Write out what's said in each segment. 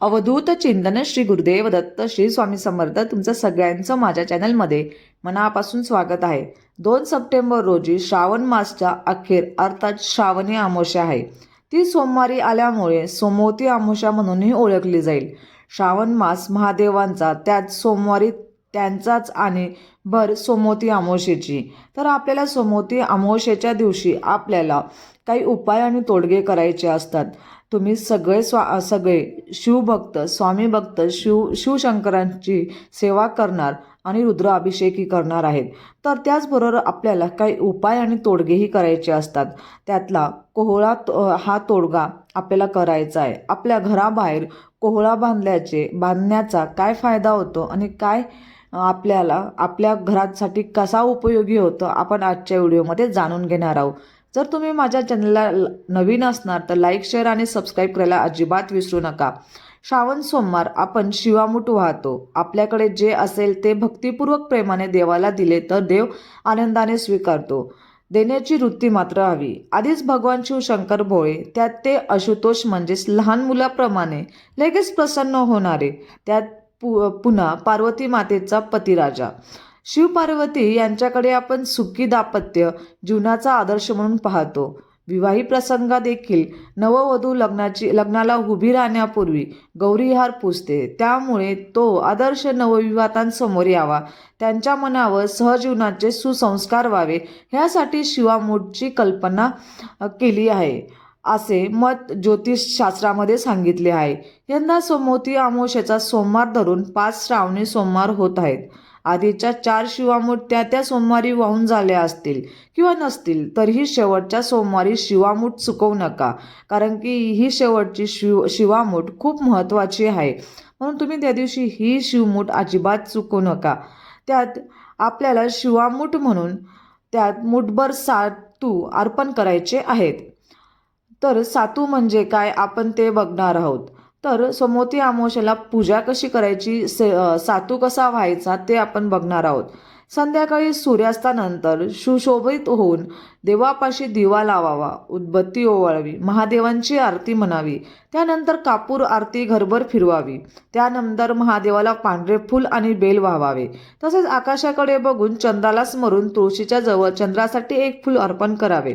अवधूत चिंतन श्री गुरुदेव दत्त श्री स्वामी समर्थ तुमचं सगळ्यांचं माझ्या चॅनलमध्ये मनापासून स्वागत आहे. दोन सप्टेंबर रोजी श्रावण मासच्या अखेर अर्थात श्रावणी आमोशा आहे. ती सोमवारी आल्यामुळे सोमवती आमोशा म्हणूनही ओळखली जाईल. श्रावण मास महादेवांचा त्यात सोमवारी त्यांचाच आणि भर सोमवती आमोशेची तर आपल्याला सोमवती आमोशेच्या दिवशी आपल्याला काही उपाय आणि तोडगे करायचे असतात. तुम्ही सगळे स्वा सगळे शिवभक्त स्वामी भक्त शिव शिवशंकरांची सेवा करणार आणि रुद्राभिषेकही करणार आहेत. तर त्याचबरोबर आपल्याला काही उपाय आणि तोडगेही करायचे असतात. त्यातला कोहळा तो- हा तोडगा आपल्याला करायचा आहे. आपल्या घराबाहेर कोहळा बांधल्याचे बांधण्याचा काय फायदा होतो आणि काय आपल्याला आपल्या घरासाठी कसा उपयोगी होतो आपण आजच्या व्हिडिओमध्ये जाणून घेणार आहोत. जर तुम्ही माझ्या चॅनलला नवीन असणार तर लाईक शेअर आणि सबस्क्राईब करायला अजिबात विसरू नका. श्रावण सोमवार आपण शिवामुठ वाहतो. आपल्याकडे जे असेल ते भक्तिपूर्वक प्रेमाने देवाला दिले तर देव आनंदाने स्वीकारतो. देण्याची वृत्ती मात्र हवी. आधीच भगवान शिव शंकर भोळे त्यात ते आशुतोष म्हणजेच लहान मुलाप्रमाणे लगेच प्रसन्न होणारे. त्यात पु पुन्हा पार्वती मातेचा पतिराजा. शिवपार्वती यांच्याकडे आपण सुखी दाम्पत्य जीवनाचा आदर्श म्हणून पाहतो. विवाही प्रसंगा देखील नववधू लग्नाची लग्नाला उभी राहण्यापूर्वी गौरीहार पुजते. त्यामुळे तो आदर्श नवविवाहांसमोर यावा. त्यांच्या मनावर सहजीवनाचे सुसंस्कार व्हावे. ह्यासाठी शिवामूठची कल्पना केली आहे. असे मत ज्योतिषशास्त्रामध्ये सांगितले आहे. यंदा सोमोती आमोशेचा सोमवार धरून पाच श्रावणी सोमवार होत आहेत. आधीच्या चार शिवामूठ त्या त्या सोमवारी वाहून झाल्या असतील किंवा नसतील तरीही शेवटच्या सोमवारी शिवामूठ चुकवू नका. कारण की ही शेवटची शिव शिवामूठ खूप महत्त्वाची आहे. म्हणून तुम्ही त्या दिवशी ही शिवमूठ अजिबात चुकवू नका. त्यात आपल्याला शिवामूठ म्हणून त्यात मुठभर सातू अर्पण करायचे आहेत. तर सातू म्हणजे काय? आपण ते बघणार आहोत. तर समोती अमावस्येला पूजा कशी करायची से सातू कसा व्हायचा ते आपण बघणार आहोत. संध्याकाळी सूर्यास्तानंतर सुशोभित होऊन देवापाशी दिवा लावावा उदबत्ती ओवाळावी महादेवांची आरती म्हणावी त्यानंतर कापूर आरती घरभर फिरवावी त्यानंतर महादेवाला पांढरे फूल आणि बेल व्हावावे. तसेच आकाशाकडे बघून चंद्राला स्मरून तुळशीच्या जवळ चंद्रासाठी एक फूल अर्पण करावे.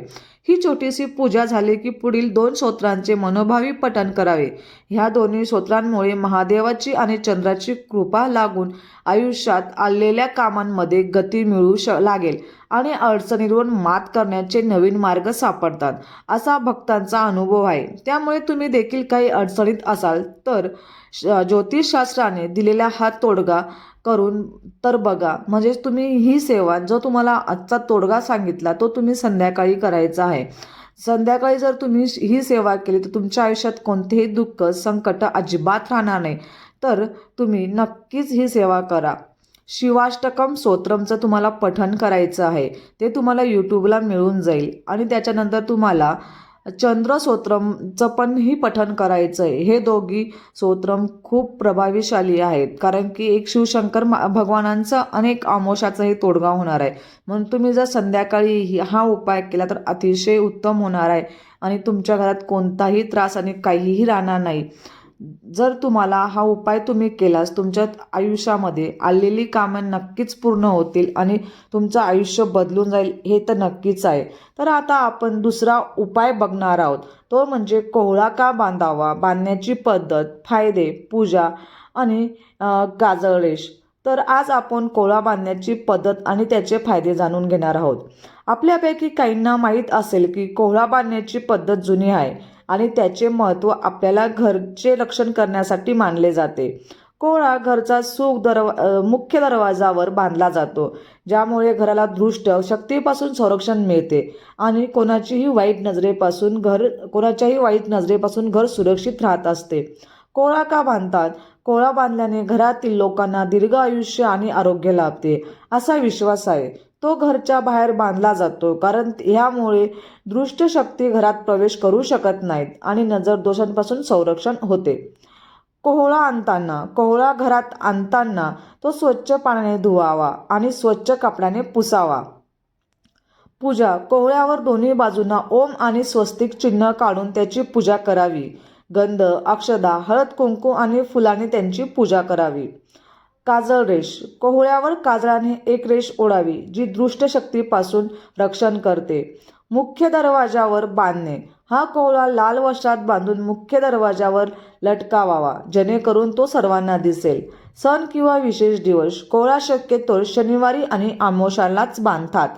ही छोटीशी पूजा झाली की पुढील दोन स्तोत्रांचे मनोभावी पठण करावे. ह्या दोन्ही स्तोत्रांमुळे महादेवाची आणि चंद्राची कृपा लागून आयुष्यात आलेल्या कामांमध्ये गती मिळू श लागेल आणि अडचणींवर मात करण्याचे नवीन मार्ग सापडतात असा भक्तांचा अनुभव आहे. त्यामुळे तुम्ही देखील काही अडचणीत असाल तर ज्योतिषशास्त्राने दिलेला हा तोडगा करून तर बघा. म्हणजेच तुम्ही ही सेवा जो तुम्हाला आजचा तोडगा सांगितला तो तुम्ही संध्याकाळी करायचा आहे. संध्याकाळी जर तुम्ही ही सेवा केली तर तुमच्या आयुष्यात कोणतेही दुःख संकट अजिबात राहणार नाही. तर तुम्ही नक्कीच ही सेवा करा. शिवाष्टकम स्तोत्रमचं तुम्हाला पठण करायचं आहे. ते तुम्हाला यूट्यूबला मिळून जाईल. आणि त्याच्यानंतर तुम्हाला चंद्र स्तोत्रमचं पण ही करायचं आहे हे दोघी स्तोत्रम खूप प्रभावीशाली आहेत. कारण की एक शिवशंकर मा- भगवानांचा अनेक आमोशाचाही तोडगा होणार आहे. म्हणून तुम्ही जर संध्याकाळी हा उपाय केला तर अतिशय उत्तम होणार आहे. आणि तुमच्या घरात कोणताही त्रास आणि काहीही राहणार नाही. जर तुम्हाला हा उपाय तुम्ही केलास तुमच्या आयुष्यामध्ये आलेली कामं नक्कीच पूर्ण होतील आणि तुमचं आयुष्य बदलून जाईल हे तर नक्कीच आहे. तर आता आपण दुसरा उपाय बघणार आहोत. तो म्हणजे कोहळा का बांधावा? बांधण्याची पद्धत फायदे पूजा आणि अं, गाजळेश तर आज आपण कोहळा बांधण्याची पद्धत आणि त्याचे फायदे जाणून घेणार आहोत. आपल्यापैकी काहींना माहीत असेल की कोहळा बांधण्याची पद्धत जुनी आहे. आणि त्याचे महत्त्व आपल्याला घरचे रक्षण करण्यासाठी मानले जाते. कोळा घरचा सुख दरवा मुख्य दरवाजावर बांधला जातो ज्यामुळे घराला दृष्ट शक्तीपासून संरक्षण मिळते आणि कोणाचीही वाईट नजरेपासून घर कोणाच्याही वाईट नजरेपासून घर सुरक्षित राहत असते. कोळा का बांधतात? कोळा बांधल्याने घरातील लोकांना दीर्घ आयुष्य आणि आरोग्य लाभते असा विश्वास आहे. तो घरच्या बाहेर बांधला जातो कारण ह्यामुळे दृष्टशक्ती घरात प्रवेश करू शकत नाहीत आणि नजर दोषांपासून संरक्षण होते. कोहळा आणताना कोहळा घरात आणताना तो स्वच्छ पाण्याने धुवावा आणि स्वच्छ कपड्याने पुसावा. पूजा कोहळ्यावर दोन्ही बाजूंना ओम आणि स्वस्तिक चिन्ह काढून त्याची पूजा करावी. गंध अक्षदा हळद कुंकू आणि फुलांनी त्यांची पूजा करावी. काजळ रेष. कोहळ्यावर काजळाने एक रेष ओढावी जी दृष्टशक्तीपासून रक्षण करते. मुख्य दरवाजावर बांधणे. हा कोहळा लाल वस्त्रात बांधून मुख्य दरवाजावर लटकावावा जेणेकरून तो सर्वांना दिसेल. सण किंवा विशेष दिवस कोहळा शक्यतो शनिवारी आणि आमोशालाच बांधतात.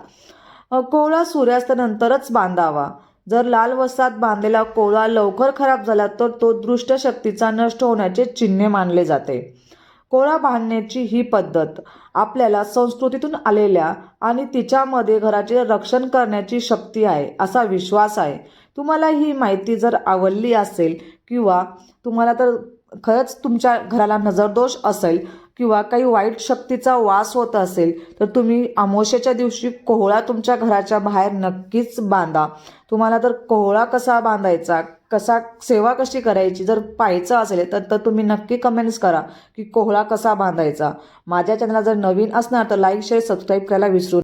कोहळा सूर्यास्तानंतरच बांधावा. जर लाल वस्त्रात बांधलेला कोहळा लवकर खराब झाला तर तो दृष्टशक्तीचा नष्ट होण्याचे चिन्हे मानले जाते. कोळा बांधण्याची ही पद्धत आपल्याला संस्कृतीतून आलेल्या आणि तिच्यामध्ये घराचे रक्षण करण्याची शक्ती आहे असा विश्वास आहे. तुम्हाला ही माहिती जर आवडली असेल किंवा तुम्हाला तर खरंच तुमच्या घराला नजरदोष असेल किंवा काही वाईट शक्तीचा वास होत असेल तर तुम्ही अमावस्येच्या दिवशी कोहळा तुमच्या घराच्या बाहेर नक्कीच बांधा. तुम्हाला तर कोहळा कसा बांधायचा कसा सेवा कशी करायची जर पाहायचं असेल तर तर तुम्ही नक्की कमेंट्स करा की कोहळा कसा बांधायचा. माझ्या चॅनलला जर नवीन असणार तर लाईक शेअर सबस्क्राईब करायला विसरू